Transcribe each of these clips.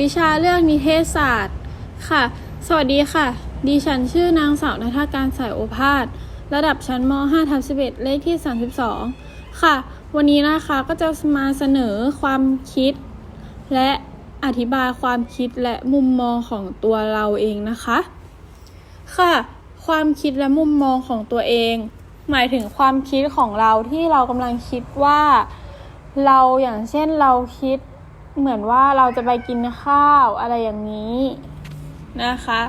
วิชาเรื่องนิเทศศาสตร์ ค่ะ สวัสดีค่ะ ดิฉันชื่อนางสาวนัฐการสายโอภาส ระดับชั้นม 5 ทับ11 เลขที่ 32 ค่ะ วันนี้นะคะก็จะมาเสนอความคิด และอธิบายความคิดและมุมมองของตัวเราเองนะคะ ค่ะ ความคิดและมุมมองของตัวเอง หมายถึงความคิดของเราที่เรากำลังคิดว่า เราอย่างเช่นเราคิด เหมือนว่าเราจะไปกินข้าวอะไรอย่างนี้นะคะ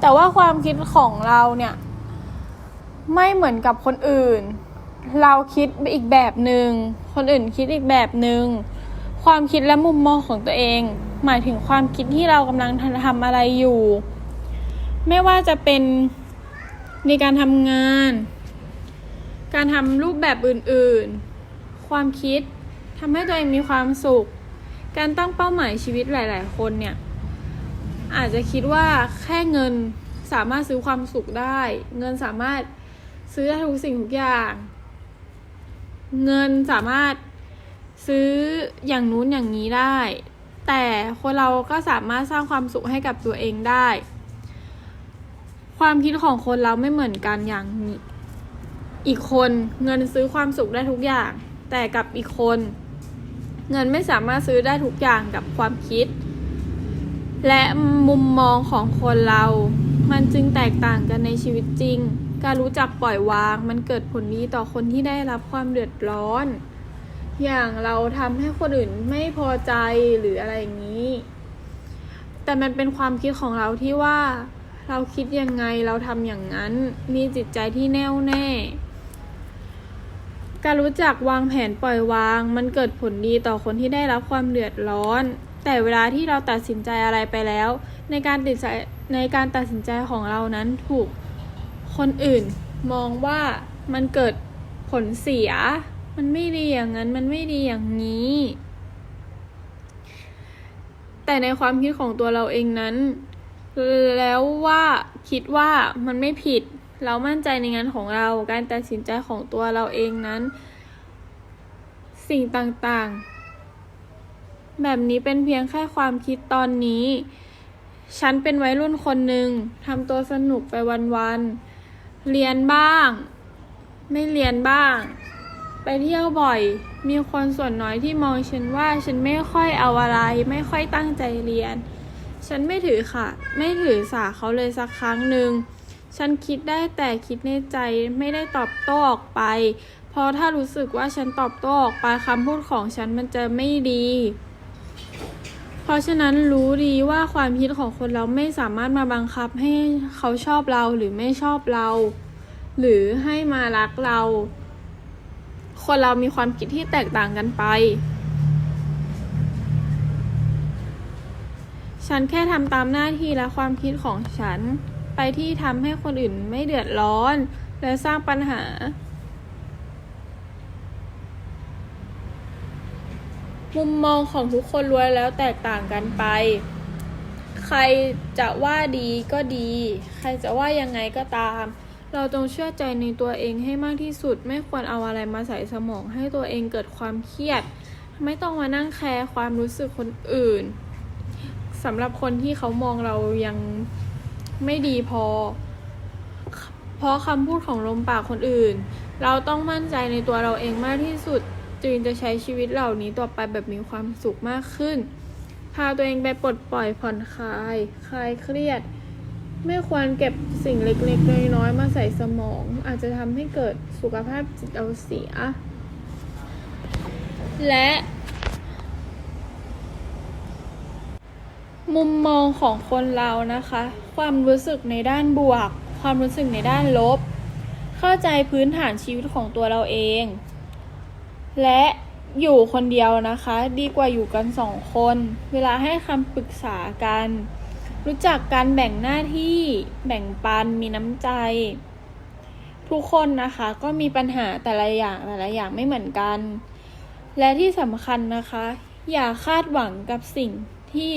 แต่ว่าความคิดของเราเนี่ย ไม่เหมือนกับคนอื่น เราคิดอีกแบบหนึ่งคนอื่นคิดอีกแบบหนึ่งความคิดและมุมมองของตัวเอง หมายถึงความคิดที่เรากำลังทำอะไรอยู่ ไม่ว่าจะเป็นในการทำงาน การทำรูปแบบอื่นๆ ความคิดทำให้ตัวเองมีความสุข การตั้งเป้าหมายชีวิตหลาย ๆ คนเนี่ย อาจจะคิดว่าแค่เงินสามารถซื้อความสุขได้ เงินสามารถซื้อได้ทุกสิ่งทุกอย่าง เงินสามารถซื้ออย่างนู้นอย่างนี้ได้ แต่คนเราก็สามารถสร้างความสุขให้กับตัวเองได้ ความคิดของคนเราไม่เหมือนกันอย่างอีกคนเงินซื้อความสุขได้ทุกอย่าง แต่กับอีกคน เงินไม่สามารถซื้อได้ทุกอย่างกับความคิด และมุมมองของคนเรา มันจึงแตกต่างกันในชีวิตจริง การรู้จักปล่อยวาง มันเกิดผลดีต่อคนที่ได้รับความเดือดร้อน อย่างเราทำให้คนอื่นไม่พอใจหรืออะไรอย่างนี้ แต่มันเป็นความคิดของเราที่ว่าเราคิดยังไงเราทำอย่างนั้น มีจิตใจที่แน่วแน่ การรู้จักวางแผนปล่อยวาง มันเกิดผลดีต่อคนที่ได้รับความเดือดร้อน แต่เวลาที่เราตัดสินใจอะไรไปแล้ว ในการตัดใจในการตัดสินใจของเรานั้นถูกคนอื่นมองว่ามันเกิดผลเสีย มันไม่ดีอย่างนั้น มันไม่ดีอย่างนี้ แต่ในความคิดของตัวเราเองนั้น แล้วว่าคิดว่ามันไม่ผิด เรามั่นใจในงานของเรา การตัดสินใจของตัวเราเองนั้น สิ่งต่างๆ แบบนี้เป็นเพียงแค่ความคิดตอนนี้ ฉันเป็นวัยรุ่นคนหนึ่งทำตัวสนุกไปวันๆ เรียนบ้าง ไม่เรียนบ้าง ไปเที่ยวบ่อย มีคนส่วนน้อยที่มองฉันว่าฉันไม่ค่อยเอาอะไร ไม่ค่อยตั้งใจเรียน ฉันไม่ถือค่ะ ไม่ถือสาเขาเลยสักครั้งหนึ่ง ฉันคิดได้แต่คิดในใจไม่ได้ตอบโต้ออกไป เพราะถ้ารู้สึกว่าฉันตอบโต้ออกไปคำพูดของฉันมันจะไม่ดี เพราะฉะนั้นรู้ดีว่าความคิดของคนเราไม่สามารถมาบังคับให้เขาชอบเราหรือไม่ชอบเรา หรือให้มารักเรา คนเรามีความคิดที่แตกต่างกันไปฉันแค่ทำตามหน้าที่และความคิดของฉัน ไปที่ทำให้คนอื่นไม่เดือดร้อน และสร้างปัญหา มุมมองของทุกคนล้วนแล้วแตกต่างกันไป ใครจะว่าดีก็ดี ใครจะว่ายังไงก็ตาม เราจงเชื่อใจในตัวเองให้มากที่สุด ไม่ควรเอาอะไรมาใส่สมองให้ตัวเองเกิดความเครียด ไม่ต้องมานั่งแคร์ความรู้สึกคนอื่นสำหรับคนที่เขามองเรายัง ไม่ดีพอ เพราะคำพูดของลมปากคนอื่น เราต้องมั่นใจในตัวเราเองมากที่สุดจึงจะใช้ชีวิตเหล่านี้ต่อไปแบบมีความสุขมากขึ้น พาตัวเองไปปลดปล่อยผ่อนคลาย คลายเครียด ไม่ควรเก็บสิ่งเล็กๆ น้อยๆ มาใส่สมอง อาจจะทำให้เกิดสุขภาพจิตเอาเสีย และ มุมมองของคนเรานะคะ ความรู้สึกในด้านบวก ความรู้สึกในด้านลบ เข้าใจพื้นฐานชีวิตของตัวเราเอง และอยู่คนเดียวนะคะ ดีกว่าอยู่กันสองคน เวลาให้คำปรึกษากัน รู้จักการแบ่งหน้าที่แบ่งปันมีน้ำใจ ทุกคนนะคะก็มีปัญหาแต่ละอย่างแต่ละอย่างไม่เหมือนกัน และที่สำคัญนะคะ อย่าคาดหวังกับสิ่งที่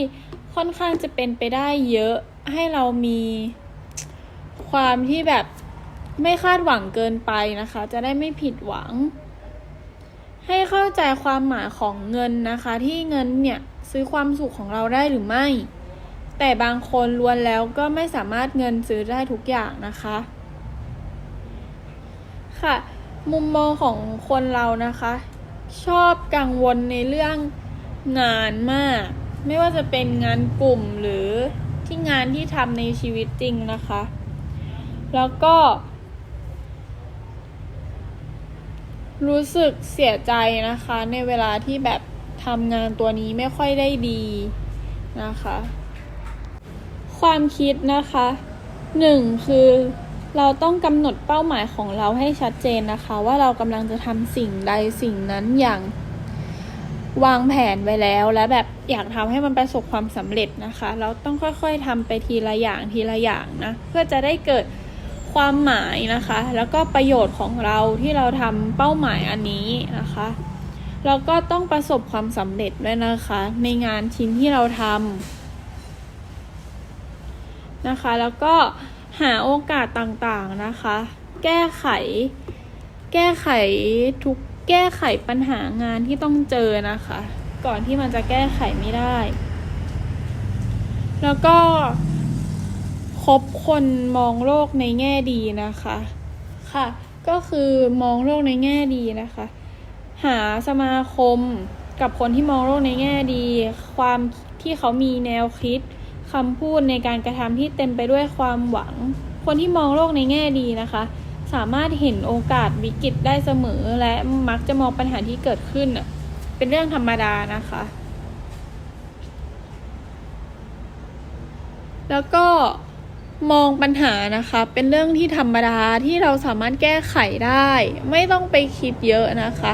ค่อนข้างจะเป็นไปได้เยอะให้เรามีความที่แบบไม่คาดหวังเกินไปนะคะ จะได้ไม่ผิดหวัง ให้เข้าใจความหมายของเงินนะคะ ที่เงินเนี่ยซื้อความสุขของเราได้หรือไม่ แต่บางคนล้วนแล้วก็ไม่สามารถเงินซื้อได้ทุกอย่างนะคะ ค่ะ มุมมองของคนเรานะคะ ชอบกังวลในเรื่องงานมาก ไม่ว่าจะเป็นงานกลุ่มหรือที่งานที่ทำในชีวิตจริงนะคะ แล้วก็ รู้สึกเสียใจนะคะ ในเวลาที่แบบทำงานตัวนี้ไม่ค่อยได้ดีนะคะ ความคิดนะคะหนึ่งคือเราต้องกำหนดเป้าหมายของเราให้ชัดเจนนะคะ ว่าเรากำลังจะทำสิ่งใดสิ่งนั้นอย่าง วางแผนไว้แล้วและแบบอยากทำให้มันประสบความสำเร็จนะคะ เราต้องค่อยๆทำไปทีละอย่างทีละอย่างนะ เพื่อจะได้เกิดความหมายนะคะ แล้วก็ประโยชน์ของเราที่เราทำเป้าหมายอันนี้นะคะแล้วก็ต้องประสบความสำเร็จด้วยนะคะ ในงานชิ้นที่เราทำนะคะ แล้วก็หาโอกาสต่างๆนะคะ แก้ไข แก้ไขทุก แก้ไขปัญหางานที่ต้องเจอนะคะ ก่อนที่มันจะแก้ไขไม่ได้ แล้วก็คบคนมองโลกในแง่ดีนะคะ ค่ะ ก็คือมองโลกในแง่ดีนะคะ หาสมาคมกับคนที่มองโลกในแง่ดี ความที่เขามีแนวคิดคำพูดในการกระทำที่เต็มไปด้วยความหวัง คนที่มองโลกในแง่ดีนะคะ สามารถเห็นโอกาสวิกฤตได้เสมอ และมักจะมองปัญหาที่เกิดขึ้น เป็นเรื่องธรรมดานะคะ แล้วก็มองปัญหานะคะ เป็นเรื่องที่ธรรมดาที่เราสามารถแก้ไขได้ ไม่ต้องไปคิดเยอะนะคะ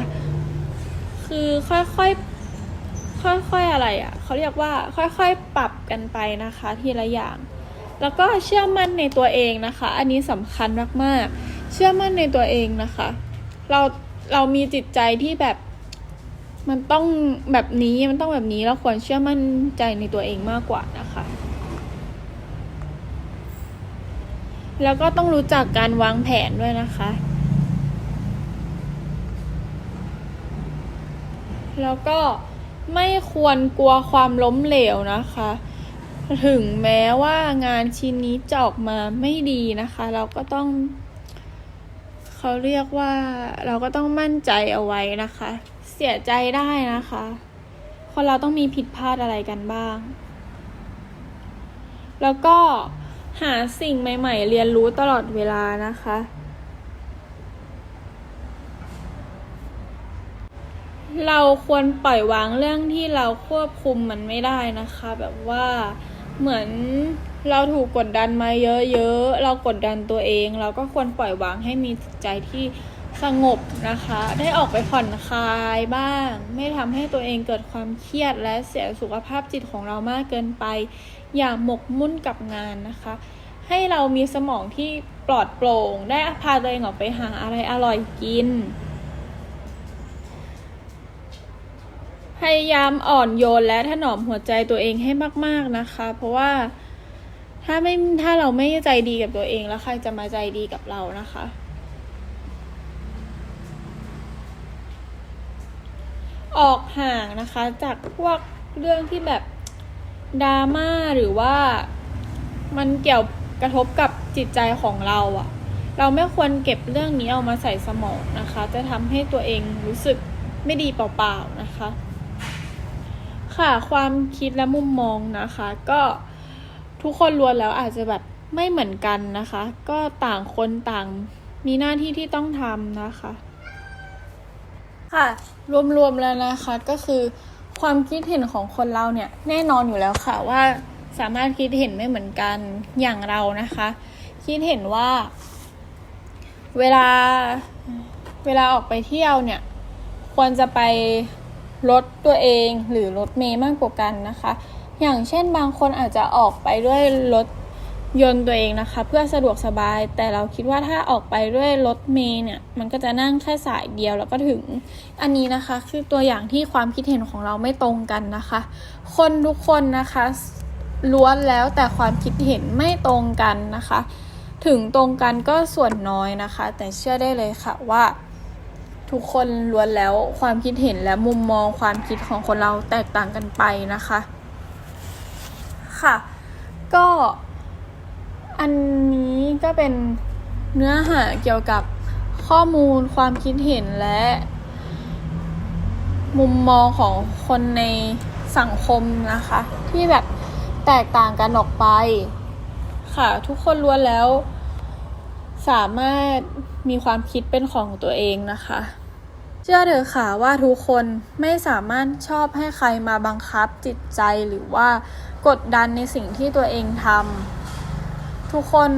คือค่อยๆค่อยๆอะไรอะ่ะเขาเรียกว่าค่อยๆปรับกันไปนะคะทีละอย่าง แล้วก็เชื่อมั่นในตัวเองนะคะ อันนี้สำคัญมากๆ เชื่อมั่นในตัวเองนะคะ เราเรามีจิตใจที่แบบมันต้องแบบนี้มันต้องแบบนี้เราควรเชื่อมั่นใจในตัวเองมากกว่านะคะ แล้วก็ต้องรู้จักการวางแผนด้วยนะคะ แล้วก็ไม่ควรกลัวความล้มเหลวนะคะ ถึงแม้ว่างานชิ้นนี้จะออกมาไม่ดีนะคะ เราก็ต้อง เขาเรียกว่าเราก็ต้องมั่นใจเอาไว้นะคะ เสียใจได้นะคะ คนเราต้องมีผิดพลาดอะไรกันบ้าง แล้วก็หาสิ่งใหม่ ๆ เรียนรู้ตลอดเวลานะคะ เราควรปล่อยวางเรื่องที่เราควบคุมมันไม่ได้นะคะ แบบว่าเหมือน เราถูกกดดันมาเยอะๆ เรากดดันตัวเอง เราก็ควรปล่อยวางให้มีจิตใจที่สงบนะคะ ได้ออกไปผ่อนคลายบ้าง ไม่ทำให้ตัวเองเกิดความเครียดและเสียสุขภาพจิตของเรามากเกินไป อย่าหมกมุ่นกับงานนะคะ ให้เรามีสมองที่ปลอดโปร่ง ได้พาตัวเองออกไปหาอะไรอร่อยกิน พยายามอ่อนโยนและถนอมหัวใจตัวเองให้มาก ๆนะคะ เพราะว่า ถ้าไม่ถ้าเราไม่ใจดีกับตัวเองแล้วใครจะมาใจดีกับเรานะคะ ออกห่างนะคะ จากพวกเรื่องที่แบบดราม่าหรือว่ามันเกี่ยวกระทบกับจิตใจของเราอะเราไม่ควรเก็บเรื่องนี้เอามาใส่สมองนะคะ จะทำให้ตัวเองรู้สึกไม่ดีเปล่าๆนะคะ ค่ะความคิดและมุมมองนะคะ ก็ ทุกคนล้วนแล้วอาจจะแบบไม่เหมือนกันนะคะ ก็ต่างคนต่างมีหน้าที่ที่ต้องทำนะคะ ค่ะ รวมๆแล้วนะคะก็คือความคิดเห็นของคนเราเนี่ยแน่นอนอยู่แล้วค่ะว่าสามารถคิดเห็นไม่เหมือนกันอย่างเรานะคะ คิดเห็นว่า เวลาเวลาออกไปเที่ยวเนี่ย ควรจะไปรถตัวเองหรือรถเมย์มากกว่ากันนะคะ อย่างเช่นบางคนอาจจะออกไปด้วยรถยนต์ตัวเองนะคะ เพื่อสะดวกสบาย แต่เราคิดว่าถ้าออกไปด้วยรถเมย์เนี่ยมันก็จะนั่งแค่สายเดียวแล้วก็ถึง อันนี้นะคะคือตัวอย่างที่ความคิดเห็นของเราไม่ตรงกันนะคะ คนทุกคนนะคะล้วนแล้วแต่ความคิดเห็นไม่ตรงกันนะคะ ถึงตรงกันก็ส่วนน้อยนะคะ แต่เชื่อได้เลยค่ะว่า ทุกคนล้วนแล้วความคิดเห็นและมุมมองความคิดของคนเราแตกต่างกันไปนะคะ ค่ะ ก็อันนี้ก็เป็นเนื้อหาเกี่ยวกับข้อมูลความคิดเห็นและ มุมมองของคนในสังคมนะคะ ที่แบบแตกต่างกันออกไป ค่ะ ทุกคนล้วนแล้ว สามารถมีความคิดเป็นของตัวเองนะคะ เชื่อเถอะค่ะว่าทุกคนไม่สามารถชอบให้ใครมาบังคับจิตใจหรือว่า กดดันในสิ่งที่ตัวเองทำทุกคน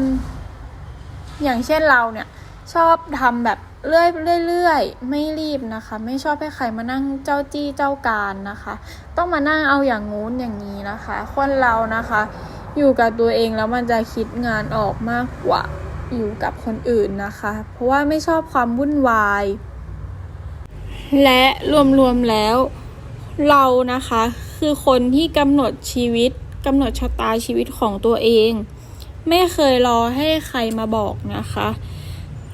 อย่างเช่นเราเนี่ย ชอบทำแบบเรื่อยเรื่อยไม่รีบนะคะ ไม่ชอบให้ใครมานั่งเจ้าจี้เจ้าการนะคะ ต้องมานั่งเอาอย่างงู้นอย่างนี้นะคะ คนเรานะคะ อยู่กับตัวเองแล้วมันจะคิดงานออกมากกว่าอยู่กับคนอื่นนะคะ เพราะว่าไม่ชอบความวุ่นวาย และรวมๆแล้วเรานะคะ คือคนที่กำหนดชีวิตกำหนดชะตาชีวิตของตัวเอง ไม่เคยรอให้ใครมาบอกนะคะ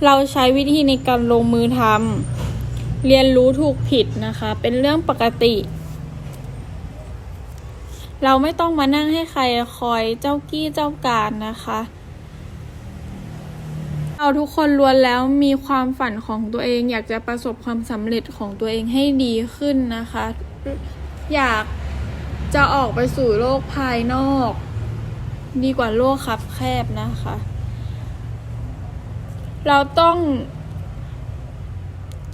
เราใช้วิธีในการลงมือทำเรียนรู้ถูกผิดนะคะ เป็นเรื่องปกติ เราไม่ต้องมานั่งให้ใครคอยเจ้ากี้เจ้าการนะคะเราทุกคนล้วนแล้วมีความฝันของตัวเอง อยากจะประสบความสำเร็จของตัวเองให้ดีขึ้นนะคะ อยาก จะออกไปสู่โลกภายนอก ดีกว่าโลกคับแคบนะคะ เราต้อง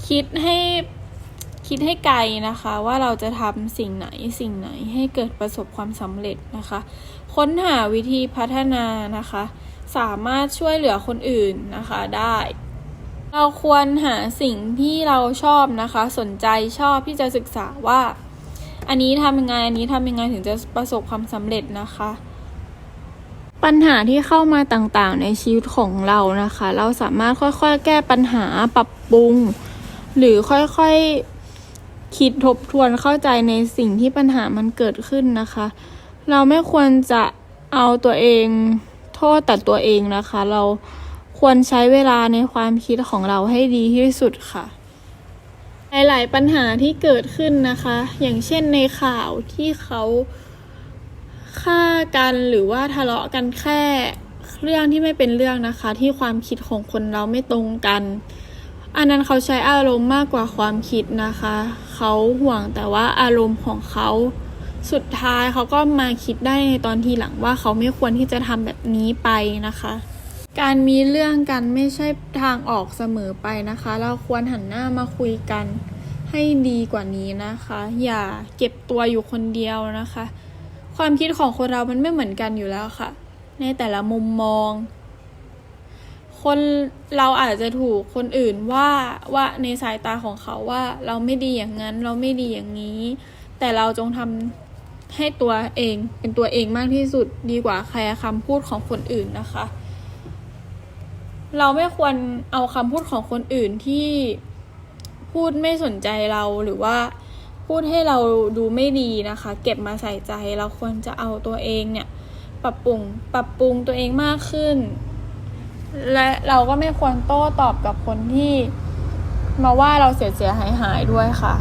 คิดให้คิดให้ไกลนะคะ ว่าเราจะทำสิ่งไหนสิ่งไหนให้เกิดประสบความสำเร็จนะคะ ค้นหาวิธีพัฒนานะคะ สามารถช่วยเหลือคนอื่นนะคะได้ เราควรหาสิ่งที่เราชอบนะคะ สนใจชอบที่จะศึกษาว่า อันนี้ทำยังไง อันนี้ทำยังไงถึงจะประสบความสำเร็จนะคะ ปัญหาที่เข้ามาต่างๆ ในชีวิตของเรานะคะ เราสามารถค่อยๆ แก้ปัญหาปรับปรุง หรือค่อยๆ คิดทบทวนเข้าใจในสิ่งที่ปัญหามันเกิดขึ้นนะคะ เราไม่ควรจะเอาตัวเองโทษแต่ตัวเองนะคะ เราควรใช้เวลาในความคิดของเราให้ดีที่สุดค่ะ หลายๆปัญหาที่เกิดขึ้นนะคะ อย่างเช่นในข่าวที่เขาฆ่ากันหรือว่าทะเลาะกันแค่เรื่องที่ไม่เป็นเรื่องนะคะ ที่ความคิดของคนเราไม่ตรงกัน อันนั้นเขาใช้อารมณ์มากกว่าความคิดนะคะ เขาห่วงแต่ว่าอารมณ์ของเขาสุดท้ายเขาก็มาคิดได้ในตอนทีหลังว่าเขาไม่ควรที่จะทำแบบนี้ไปนะคะ การมีเรื่องกันไม่ใช่ทางออกเสมอไปนะคะ เราควรหันหน้ามาคุยกันให้ดีกว่านี้นะคะ อย่าเก็บตัวอยู่คนเดียวนะคะ ความคิดของคนเรามันไม่เหมือนกันอยู่แล้วค่ะ ในแต่ละมุมมอง คนเราอาจจะถูกคนอื่นว่าว่าในสายตาของเขาว่าเราไม่ดีอย่างนั้น เราไม่ดีอย่างนี้ แต่เราจงทำให้ตัวเองเป็นตัวเองมากที่สุดดีกว่าแครคำพูดของคนอื่นนะคะ เราไม่ควรเอาคำพูดของคนอื่นที่พูดไม่สนใจเราหรือว่าพูดให้เราดูไม่ดีนะคะ เก็บมาใส่ใจ เราควรจะเอาตัวเองเนี่ย ปรับปรุงปรับปรุงตัวเองมากขึ้น และเราก็ไม่ควรโต้ตอบกับคนที่มาว่าเราเสียเสียหายหายด้วยค่ะ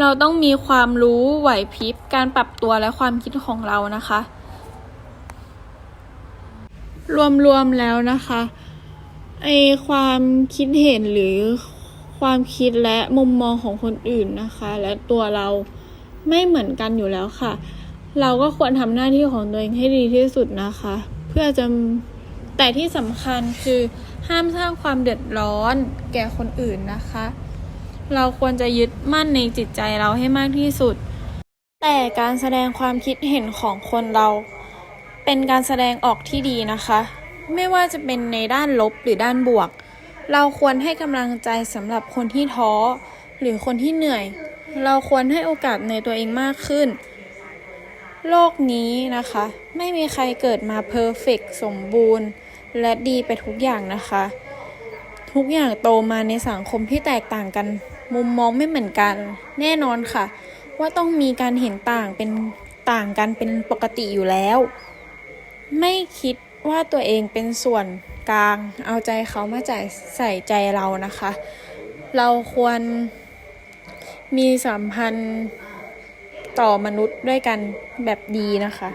เราต้องมีความรู้ไหวพริบการปรับตัวและความคิดของเรานะคะ รวมๆแล้วนะคะ ไอความคิดเห็นหรือความคิดและมุมมองของคนอื่นนะคะ และตัวเราไม่เหมือนกันอยู่แล้วค่ะ เราก็ควรทำหน้าที่ของตัวเองให้ดีที่สุดนะคะ เพื่อจะแต่ที่สำคัญคือห้ามสร้างความเดือดร้อนแก่คนอื่นนะคะ เราควรจะยึดมั่นในจิตใจเราให้มากที่สุด แต่การแสดงความคิดเห็นของคนเรา เป็นการแสดงออกที่ดีนะคะ ไม่ว่าจะเป็นในด้านลบหรือด้านบวก เราควรให้กำลังใจสำหรับคนที่ท้อ หรือคนที่เหนื่อย เราควรให้โอกาสในตัวเองมากขึ้น โลกนี้นะคะ ไม่มีใครเกิดมาเพอร์เฟกสมบูรณ์ และดีไปทุกอย่างนะคะ ทุกอย่างโตมาในสังคมที่แตกต่างกัน มุมมองไม่เหมือนกัน แน่นอนค่ะ ว่าต้องมีการเห็นต่างเป็นต่างกันเป็นปกติอยู่แล้ว ไม่คิด ว่าตัวเองเป็นส่วนกลาง เอาใจเขามาจ่ายใส่ใจเรานะคะ เราควรมีสัมพันธ์ต่อมนุษย์ด้วยกันแบบดีนะคะ